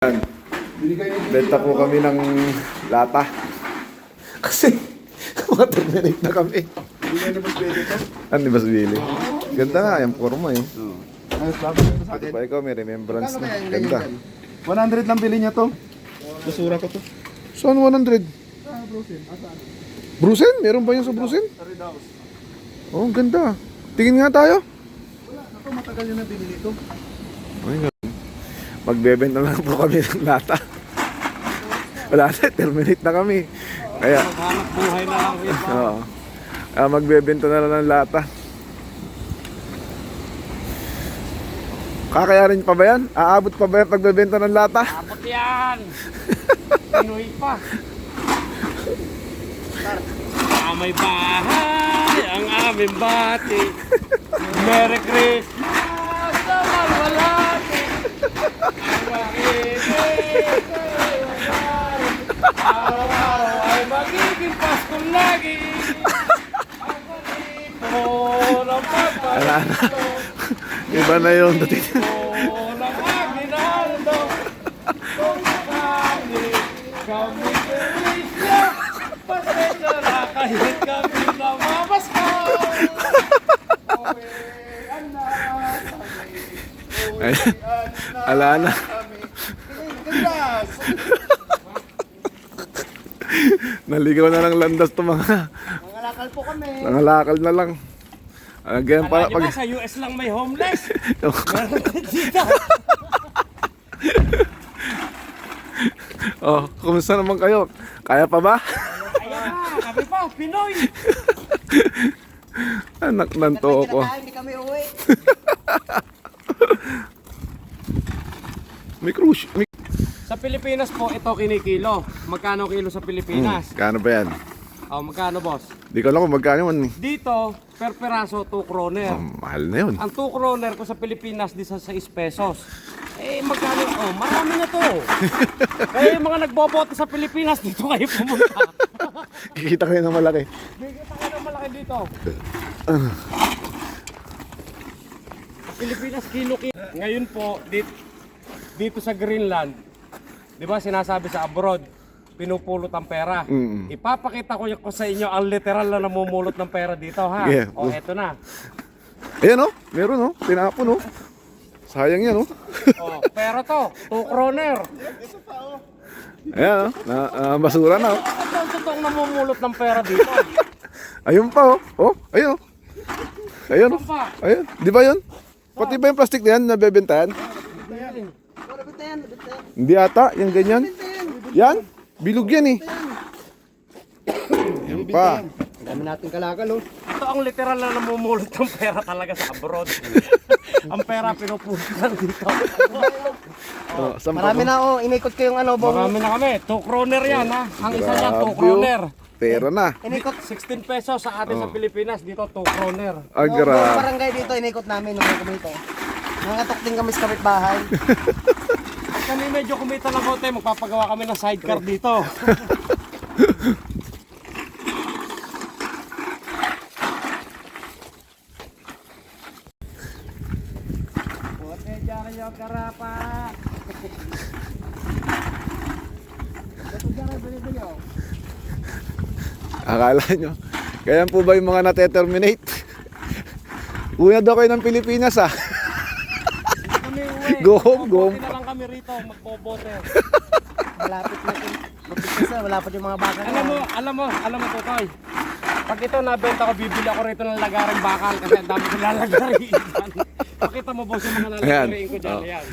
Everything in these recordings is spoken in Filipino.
Yan. Benta po kami ng lata. Kasi, makaterminate na kami. Ano ba Billy? Ganda nga, yung forma eh. Ayos, bakit ito sa Pati akin? pa ikaw, may remembrance na. Ganda. ganyan 100 lang bili niya to. Basura ko to. Saan 100? Ah. Asan? Brusen? Meron ba yung sa Brusen? Oh, ang ganda. Tingin nga tayo. Wala, ako matagal yun na binili to. Ay, nga. Magbebenta na lang po kami ng lata. Wala na, terminate na kami. Kaya, Maghanap buhay na lang oo. Ah, magbebenta na lang ng lata. Kakayanin pa ba yan? Aabot pa ba yan pagbebenta ng lata? Abot yan! Pinoy pa. Sa may bahay, ang aming bati. Merry Christmas sa malwalati. Ang makinig ay wala. Araw-araw ay magiging Pasko lagi. Ang panipo ng pagpapalito. Iba na aginaldo Kung kami Kami Christian Pasensya na kahit kami namamasko Ay, ala na. Congrats! Naligaw na lang landas to mga. Mangalakal po kami. Nangalakal na lang. Pala para nyo ba pag... sa US lang may homeless? Dito oh, kumusta naman kayo? Kaya pa ba? Ayan na, kami pa, Pinoy Anak ng too ko. Hindi kami uwi. May cruise. May... Sa Pilipinas po, ito kinikilo Magkano kilo sa Pilipinas? Kano ba yan? Oh, magkano boss? Di ko alam kung magkano man eh. Dito, per peraso, 2 kroner Oh, mahal na yun. Ang 2 kroner ko sa Pilipinas di sa 6 pesos. Eh magkano? Oh, marami na to. Kaya yung mga nagboboto sa Pilipinas dito kayo pumunta. Kikita kayo ng malaki. Bigyan tayo ng malaki dito. Sa Pilipinas kilo kilo. Ngayon po dito, dito sa Greenland, 'di ba sinasabi sa abroad, pinupulot ang pera. Mm. Ipapakita ko ko sa inyo ang literal na namumulot ng pera dito ha. Yeah. O eto na. Ayan oh, meron oh. Tinapon oh. Sayang yan oh. Oh, pera to, 2 kroner. Ayan oh. Na, ah, basura na oh. Ito ang totoong namumulot ng pera dito. Ayun pa oh. Oh, ayun oh. Ayun oh. Ano pa? Ayun. Di ba yun? Pati ba yung plastic na yan nabebentahan? Hindi ata, yung ganyan. Yan? Bilog yan eh. Yan pa. Ang dami natin kalakal oh. Ito ang literal na namumulot ng pera talaga sa abroad. ang pera pinupulot lang dito. Oh, saan pa Marami ba? na oh, inikot ko yung ano, bong. Marami na kami. 2 kroner yan ha. Ang isa niya 2 Grabe, oh. kroner. Pera na. Inikot 16 pesos sa atin sa Pilipinas. Dito 2 kroner. Ah, Yung buong gra. barangay dito, inikot namin nung kami dito. Nangatok din kami sa kapitbahay. Kami medyo kumita ng konti, magpapagawa kami ng sidecar dito. Bote, diyan kayo karapa. Akala nyo. Kaya po ba yung mga nate-terminate? Una daw kayo ng Pilipinas ah. Go home, go home. Na kami rito, magbobote. Malapit na ito. Mapit na malapit yung mga baka Alam mo, alam mo, alam mo Totoy. Pag ito nabenta ko, bibili ako rito ng lagaring bakal kasi ang dami kong lalagariin dyan. Pakita mo boss yung mga lalagariin ko dyan. Oh. Ayan.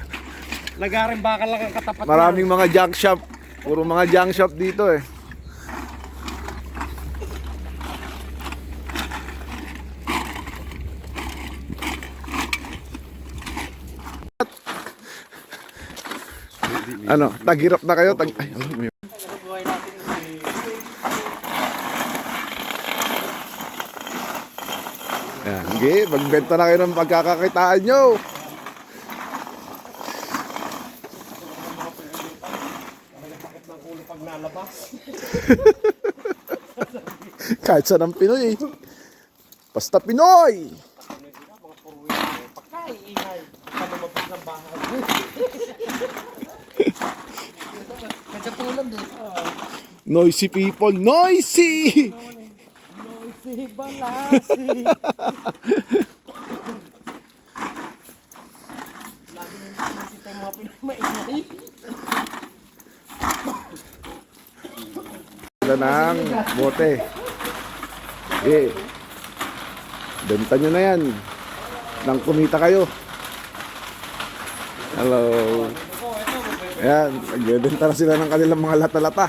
Lagaring bakal lang ang katapat. Maraming mga junk shop. Puro mga junk shop dito eh. Ano, tagirap na kayo? Tag Ay, ano, may... Yan, sige, magbenta na kayo ng pagkakakitaan nyo. Kahit saan ang Pinoy eh. Basta Pinoy! Pagkaingay. Sa lumabas ng bahay. Noisy people, noisy! Si Balasi. Lagi nang naisip tayo mga pinamaingay. Sila ng bote. Eh, benta nyo na yan. Nang kumita kayo. Hello. Ayan, nagbebenta na sila ng kanilang mga lata-lata.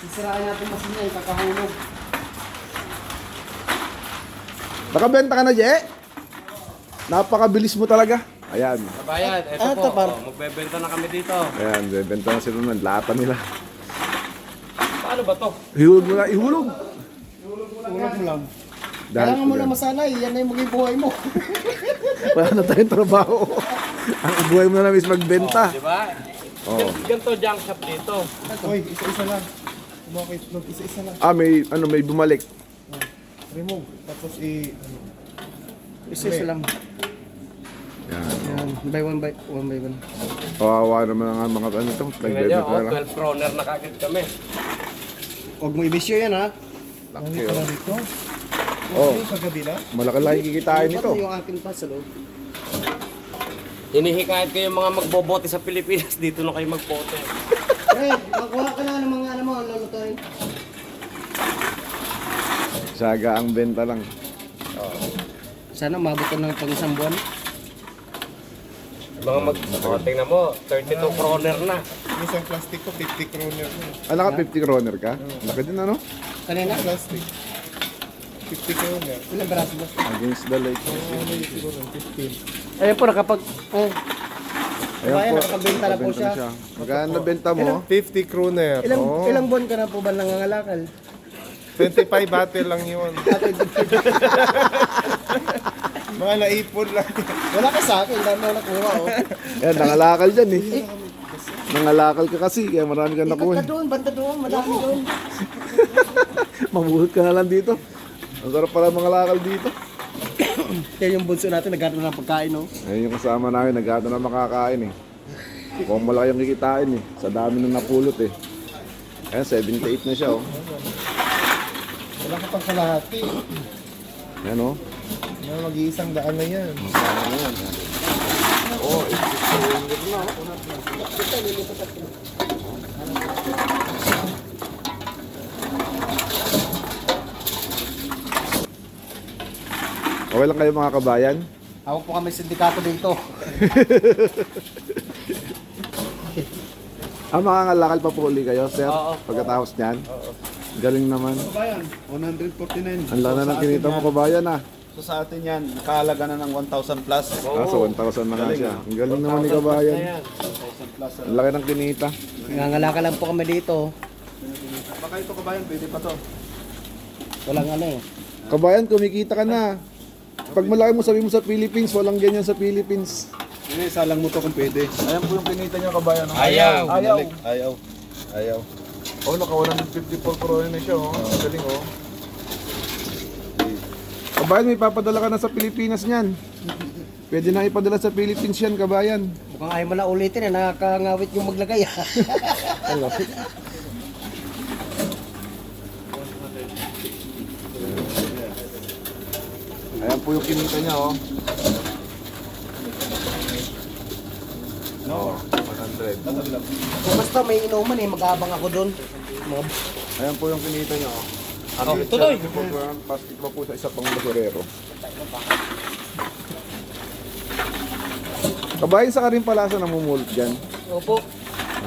Sisirain natin masin niya, kakahulog. Nakabenta ka na, Je? Napakabilis mo talaga. Ayan. Kabayan, eto Ah, po. Oh, magbebenta na kami dito. Ayan, bebenta na sila ng lata nila. Paano ba to? Ihulog mo na, ihulog. Hulog mo lang. Dahil Kailangan mo yan. na masanay, yan na yung maging buhay mo. Wala na tayong trabaho. Ang buhay mo na lang is magbenta. Di ba? Oo. Ganito junk shop dito. Uy, isa-isa lang. Kumakit, mag isa-isa lang. Ah, may, ano, may bumalik. Remove. Tapos i... Isa-isa lang. Yan. Yan, by one by one by one. Kawawa naman ang mga ano ito. Tingnan nyo, oh, na lang. 12 kroner na kagad kami. Huwag mo ibisyo yan ha. Laki, oh. dito? Oh, Sa kabila? malaki lang kikitain Ito ito. yung akin pa sa loob. Hinihikayat kayo mga magbobote sa Pilipinas, dito na kayo magbote. Eh, makuha ka na ng mga ano mo, lulutuin. Saga ang benta lang. Sana mabot ka ng pang isang buwan. Mga mag... Oh, tingnan mo, 32 kroner na. Isang plastic ko, 50 kroner. Ah, naka 50 kroner ka? Laki din ano? Kanina? Plastic. 50 kroner. Ilang braso ba? Against the light. Siguro, 15. Ayun po, nakapag... Eh, Ayan Kaya po. nakabenta na po nakabenta siya. Magkano na benta mo? 50 kroner. ilang, Oh. ilang buwan ka na po ba nangangalakal? 25 bottle lang yun. Mga naipon lang. Wala ka sa akin, dami ako nakuha oh. Ayan, nangalakal dyan eh. Nangalakal ka kasi, kaya marami ka Ikot nakuha. ka doon, banda doon, madami doon. Mabuhot ka na lang dito. Ang sarap pala mangalakal dito. Kaya yung bunso natin, nagkaroon ng pagkain oh. Ayun yung kasama namin, naghato na makakain eh. Kung malaki yung kikitain eh. Sa dami nang napulot eh. Ayan, 78 na siya oh. Wala ka pang kalahati. Ayan oh. Mga mag-iisang daan na yan. Oh, it's na oh. Okay lang kayo mga kabayan? Ako po kami sindikato dito. Ah, makangalakal pa po uli kayo, sir? Oo. Pagkatapos niyan? Galing naman. Kabayan, 149. Ang lana ng kinita mo kabayan ah. So sa atin yan, nakahalaga na ng 1,000 plus. Ah, so 1,000 na nga siya. Ang galing naman ni kabayan. Ang laki ng kinita. Nangangalakal lang po kami dito. Baka ito kabayan, pwede pa to. Walang ano eh. Kabayan, kumikita ka na. Pag malaki mo sabi mo sa Philippines, walang ganyan sa Philippines. Hindi, salang mo to kung pwede. Ayan po yung kinita niya kabayan. oh. Ayaw. Ayaw. Ayaw. Ayaw. Oh, naka 154 krone na siya, oh. Ang galing, oh. Kabayan, may papadala ka na sa Pilipinas niyan. Pwede na ipadala sa Philippines yan, kabayan. Mukhang ayaw mo na ulitin eh, nakakangawit yung maglagay ah. Ayan po yung kinita niya, oh. No. 100. Kung basta may inuman eh, mag-aabang ako doon. Mga Ayan po yung kinita niya, oh. Oh, tuloy. Plastic pa po sa isa pang basurero. Kabayan sa karin palasa namumulot dyan. Opo,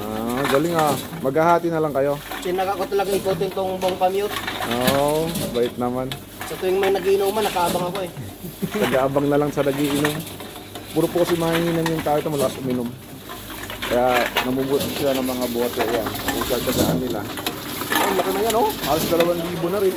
Ah, galing ah. Maghahati na lang kayo. sinaka ko talaga ikutin tong buong commute. Oo, oh, bait naman. Sa tuwing may nagiinuman, nakaabang ako eh. Nag-aabang na lang sa nagiinom. Puro po kasi mahinginan yung tao ito malakas uminom. Kaya namumutot sila ng mga bote. Yan, usal ka saan nila. Oh, laki na yan oh. Halos dalawang libo na rin.